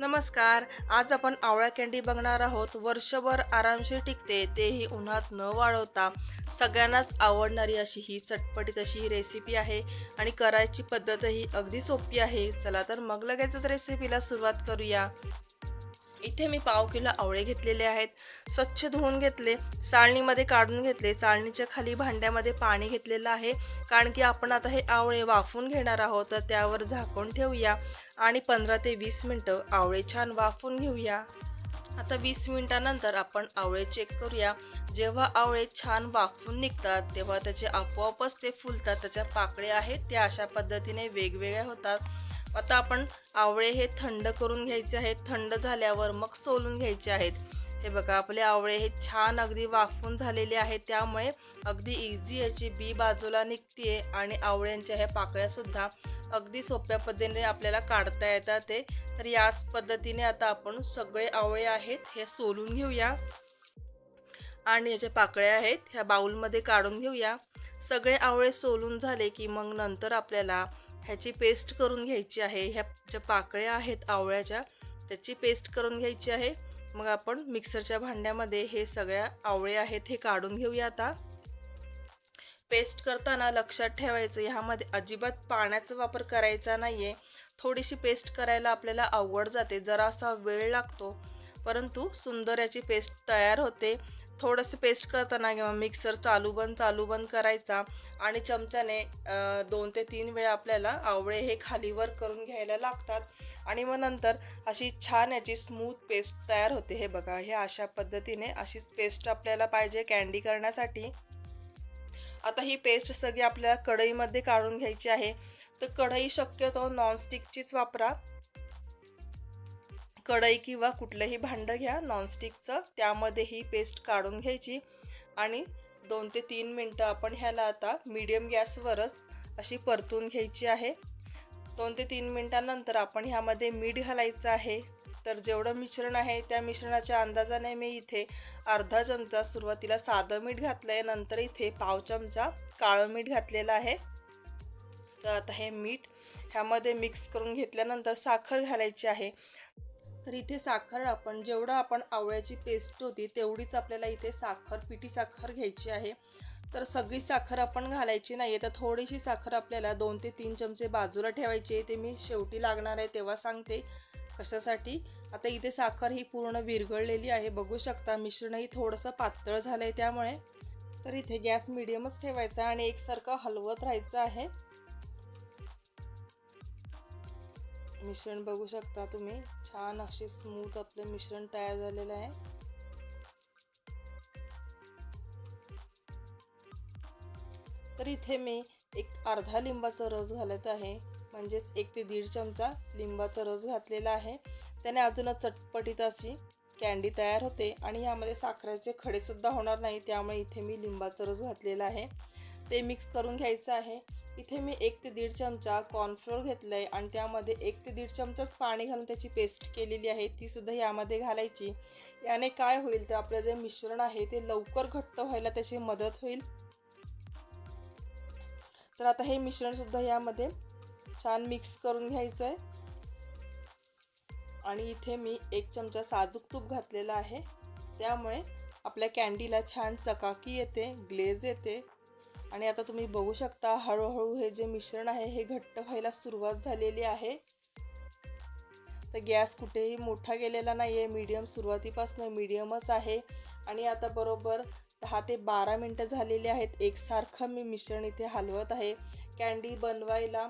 नमस्कार आज आपण आवळा कॅन्डी बघणार आहोत. वर्षभर आरामशीर टिकते तेही उन्हात न वाळवता. सगळ्यांनाच आवडणारी अशी ही चटपटीत अशी ही रेसिपी आहे आणि करायची पद्धतही अगदी सोपी आहे. चला तर मग लगेचच रेसिपीला सुरुवात करूया. इथे मी पाव किलो आवळे घेतलेले आहेत. स्वच्छ धुवून घेतले चाळणीमध्ये काढून घेतले चाळणीच्या खाली भांड्यामध्ये पाणी घेतलेलं आहे. कारण की आपण आता हे आवळे वाफून घेणार आहोत तर त्यावर झाकून ठेवूया आणि पंधरा ते वीस मिनटं आवळे छान वाफून घेऊया. आता वीस मिनिटानंतर आपण आवळे चेक करूया. जेव्हा आवळे छान वाफवून निघतात तेव्हा त्याचे आपोआपच ते फुलतात त्याच्या पाकळ्या आहेत त्या अशा पद्धतीने वेगवेगळ्या होतात. आता आपण आवळे हे थंड करून घ्यायचे आहेत. थंड झाल्यावर मग सोलून घ्यायचे आहेत. हे बघा आपले आवळे हे छान अगदी वाफून झालेले आहेत. त्यामुळे अगदी इझी याची बी बाजूला निघते आणि आवळ्यांच्या ह्या पाकळ्यासुद्धा अगदी सोप्या पद्धतीने आपल्याला काढता येतात ते. तर याच पद्धतीने आता आपण सगळे आवळे आहेत हे सोलून घेऊया. आणि याच्या पाकळ्या आहेत ह्या बाऊलमध्ये काढून घेऊया. सगळे आवळे सोलून झाले की मग नंतर आपल्याला ह्याची पेस्ट करून घ्यायची आहे. ह्या ज्या पाकळ्या आहेत आवळ्याच्या त्याची पेस्ट करून घ्यायची आहे. मग आपण मिक्सरच्या भांड्यामध्ये हे सगळ्या आवळे आहेत हे काढून घेऊया आता. पेस्ट करताना लक्षात ठेवायचं ह्यामध्ये अजिबात पाण्याचा वापर करायचा नाही आहे थोडीशी पेस्ट करायला आपल्याला अवघड जाते जरासा वेळ लागतो. परंतु सुंदर याची पेस्ट तयार होते. थोडंसं पेस्ट करताना किंवा मिक्सर चालू बंद चालू बंद करायचा आणि चमच्याने दोन ते तीन वेळा आपल्याला आवळे हे खालीवर करून घ्यायला लागतात. आणि मग नंतर अशी छान याची स्मूथ पेस्ट तयार होते. हे बघा हे अशा पद्धतीने अशीच पेस्ट आपल्याला पाहिजे कॅन्डी करण्यासाठी. आता ही पेस्ट सगळी आपल्याला कढईमध्ये काढून घ्यायची आहे. तर कढई शक्यतो नॉनस्टिकचीच वापरा. कढई किंवा कुठलंही भांडं घ्या नॉनस्टिकचं त्यामध्ये ही पेस्ट काढून घ्यायची. आणि दोन ते तीन मिनटं आपण ह्याला आता मीडियम गॅसवरच अशी परतून घ्यायची आहे. दोन ते तीन मिनटानंतर आपण ह्यामध्ये मीठ घालायचं आहे. तर जेवढं मिश्रण आहे त्या मिश्रणाच्या अंदाजाने मी इथे अर्धा चमचा सुरुवातीला साधं मीठ घातलं आहे नंतर इथे पाव चमचा काळं मीठ घातलेलं आहे. तर आता हे मीठ ह्यामध्ये मिक्स करून घेतल्यानंतर साखर घालायची आहे. तर इथे साखर आपण जेवढं आपण आवळ्याची पेस्ट होती तेवढीच आपल्याला इथे साखर पिठी साखर घ्यायची आहे. तर सगळी साखर आपण घालायची नाही आहे तर थोडीशी साखर आपल्याला दोन ते तीन चमचे बाजूला ठेवायची आहे. ते मी शेवटी लागणार आहे तेव्हा सांगते कशासाठी. आता इथे साखर ही पूर्ण विरघळलेली आहे. बघू शकता मिश्रणही थोडंसं पातळ झालं आहे त्यामुळे. तर इथे गॅस मिडियमच ठेवायचा आणि एकसारखं हलवत राहायचं आहे. मिश्रण बघू शकता तुम्ही. छान असे स्मूथ आपलं मिश्रण तयार झालेलं आहे. तर इथे मी एक अर्धा लिंबाचा रस घालत आहे. म्हणजेच एक ते दीड चमचा लिंबाचा रस घातलेला आहे. त्याने अजूनच चटपटीत अशी कॅन्डी तयार होते आणि यामध्ये साखरेचे खडेसुद्धा होणार नाही त्यामुळे इथे मी लिंबाचा रस घातलेला आहे. ते मिक्स करून घ्यायचं आहे. इथे मी एक ते दीड चमचा कॉर्नफ्लोअर घेतलं आहे आणि त्यामध्ये एक ते दीड चमचाच पाणी घालून त्याची पेस्ट केलेली आहे. तीसुद्धा यामध्ये घालायची. याने काय होईल तर आपलं जे मिश्रण आहे ते लवकर घट्ट व्हायला त्याची मदत होईल. तर आता हे मिश्रणसुद्धा यामध्ये छान मिक्स करून घ्यायचं आहे आणि इथे मी एक चमचा साजूक तूप घातलेला आहे. त्यामुळे आपल्या कॅन्डीला छान चकाकी येते ग्लेज येते. आणि आता तुम्ही बघू शकता हळूहळू हे जे मिश्रण आहे हे घट्ट व्हायला सुरुवात झालेली आहे. तर गॅस कुठेही मोठा गेलेला नाही आहे मीडियम सुरुवातीपासून मीडियमच आहे. आणि आता बरोबर दहा ते बारा मिनटं झालेली आहेत. एकसारखं मी मिश्रण इथे हलवत आहे. कॅन्डी बनवायला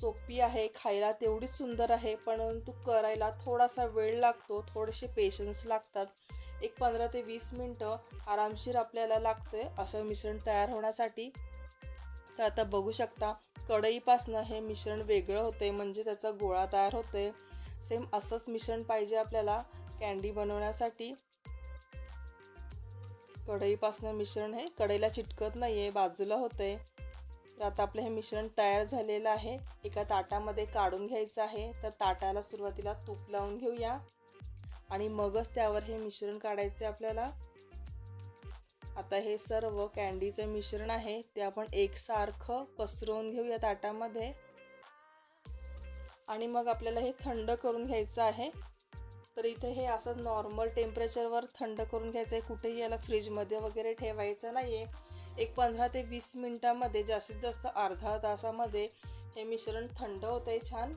सोपी आहे. खायला तेवढीच सुंदर आहे. परंतु करायला थोडासा वेळ लागतो. थोडेसे पेशन्स लागतात. एक पंधरा ते वीस मिनटं आरामशीर आपल्याला लागतं आहे असं मिश्रण तयार होण्यासाठी तर आता बघू शकता कढईपासनं हे मिश्रण वेगळं होतं आहे म्हणजे त्याचा गोळा तयार होते आहे सेम असंच मिश्रण पाहिजे आपल्याला कॅन्डी बनवण्यासाठी. कढईपासनं मिश्रण हे कढईला चिटकत नाही आहे बाजूला होतं आहे तर आता आपलं हे मिश्रण तयार झालेलं आहे. एका ताटामध्ये काढून घ्यायचं आहे. तर ताटाला सुरुवातीला तूप लावून घेऊया. आणि मगच त्यावर हे मिश्रण काढायचे आपल्याला. आता हे सर्व कॅन्डीचं मिश्रण आहे ते आपण एकसारखं पसरवून घेऊया ताटामध्ये. आणि मग आपल्याला हे थंड करून घ्यायचं आहे. तर इथे हे असं नॉर्मल टेम्परेचरवर थंड करून घ्यायचं आहे. कुठेही याला फ्रीजमध्ये वगैरे ठेवायचं नाही आहे एक पंधरा ते वीस मिनटामध्ये जास्तीत जास्त अर्धा तासामध्ये हे मिश्रण थंड होतं आहे छान.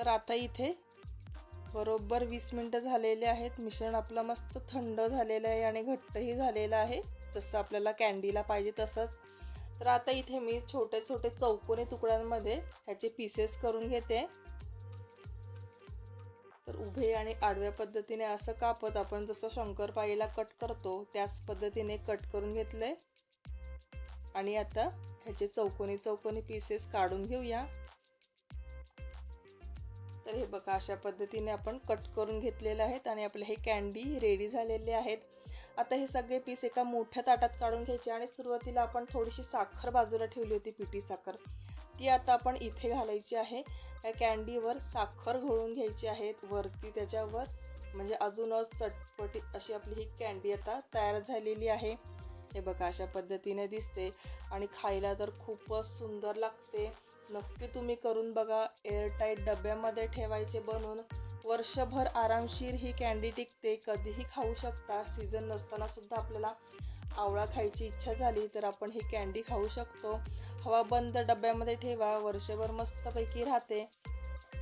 तर आता इथे बरोबर वीस मिनटं झालेले आहेत. मिश्रण आपलं मस्त थंड झालेलं आहे आणि घट्टही झालेलं आहे. जसं आपल्याला कॅन्डीला पाहिजे तसंच. तर आता इथे मी छोटे छोटे चौकोनी तुकड्यांमध्ये ह्याचे पीसेस करून घेते. तर उभे आणि आडव्या पद्धतीने असं कापत आपण जसं शंकरपाळीला कट करतो त्याच पद्धतीने कट करून घेतलंय. आणि आता ह्याचे चौकोनी चौकोनी पीसेस काढून घेऊया. तर हे बघा अशा पद्धतीने आपण कट करून घेतलेले आहेत आणि आपले हे कॅन्डी रेडी झालेले आहेत. आता हे सगळे पीस एका मोठ्या ताटात काढून घ्यायचे आणि सुरुवातीला आपण थोडीशी साखर बाजूला ठेवली होती पिठी साखर. ती आता आपण इथे घालायची आहे. या कॅन्डीवर साखर घोळून घ्यायची आहेत वरती त्याच्यावर म्हणजे अजूनच चटपटी अशी आपली ही कॅन्डी आता तयार झालेली आहे. हे बघा अशा पद्धतीने दिसते आणि खायला तर खूपच सुंदर लागते. नक्की तुम्ही करून बघा. एअरटाईट डब्यामध्ये ठेवायचे बनवून. वर्षभर आरामशीर ही कॅन्डी टिकते. कधीही खाऊ शकता. सीझन नसताना सुद्धा आपल्याला आवळा खायची इच्छा झाली तर आपण ही कॅन्डी खाऊ शकतो. हवा बंद डब्यामध्ये ठेवा. वर्षभर मस्तपैकी राहते.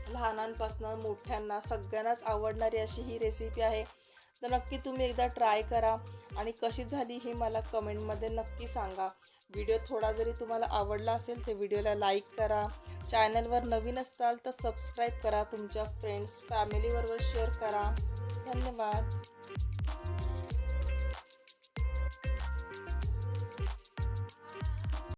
लहानांपासून मोठ्यांना सगळ्यांनाच आवडणारी अशी ही रेसिपी आहे. तर नक्की तुम्ही एकदा ट्राय करा आणि कशी झाली हे मला कमेंटमध्ये नक्की सांगा. व्हिडिओ थोडा जरी तुम्हाला आवडला असेल तर व्हिडिओला लाईक करा. चॅनलवर नवीन असताल तर सबस्क्राईब करा. तुमच्या फ्रेंड्स फॅमिलीबरोबर शेअर करा. धन्यवाद.